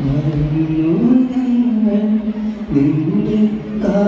മറന്നു ഞങ്ങൾ നിന്റെ കാ